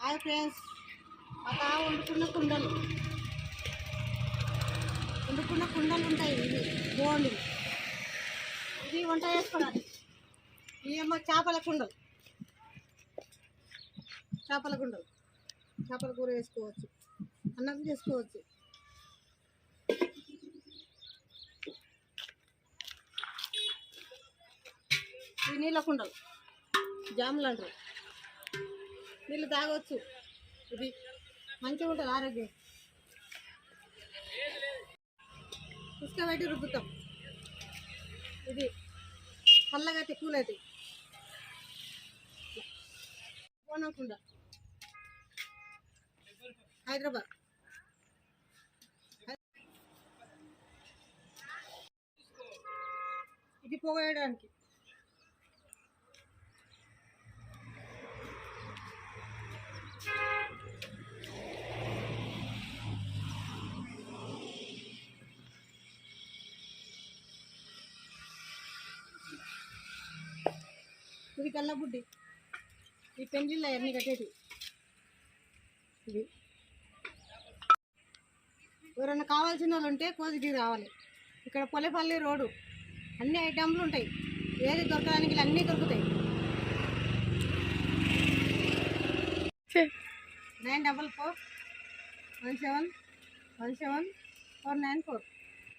Hi friends. అలా వండుకున్న కుండలు. వండుకున్న కుండలు ఉంటాయి ఇవి బోండి. ఇవి వంట చేసుకోవడానికి. ఇవేమో చేపల కుండలు. చేపల కుండలు. చేపల కూర వేసుకోవచ్చు అన్నం చేసుకోవచ్చు. ఇవి నీళ్ళ కుండలు. జాములు అంటారు నీళ్ళు తాగవచ్చు ఇది మంచిగా ఉంటుంది ఆరోగ్యం. ఇసుక పెట్టి రుబ్బుతాం. ఇది చల్లగట్టి పూలది పోనకుండా. హైదరాబాద్. ఇది పొగేయడానికి ఇది కల్లబుడ్డి ఈ పెండ్లిళ్ళు అవన్నీ కట్టేటి. ఇది. ఎవరైనా కావాల్సిన వాళ్ళు ఉంటే కోసిటికి రావాలి. ఇక్కడ పొలేపల్లి రోడ్డు. అన్ని ఐటమ్లు ఉంటాయి. ఏది దొరకడానికి అన్నీ దొరుకుతాయి. Nine double four one seven one seven four nine four.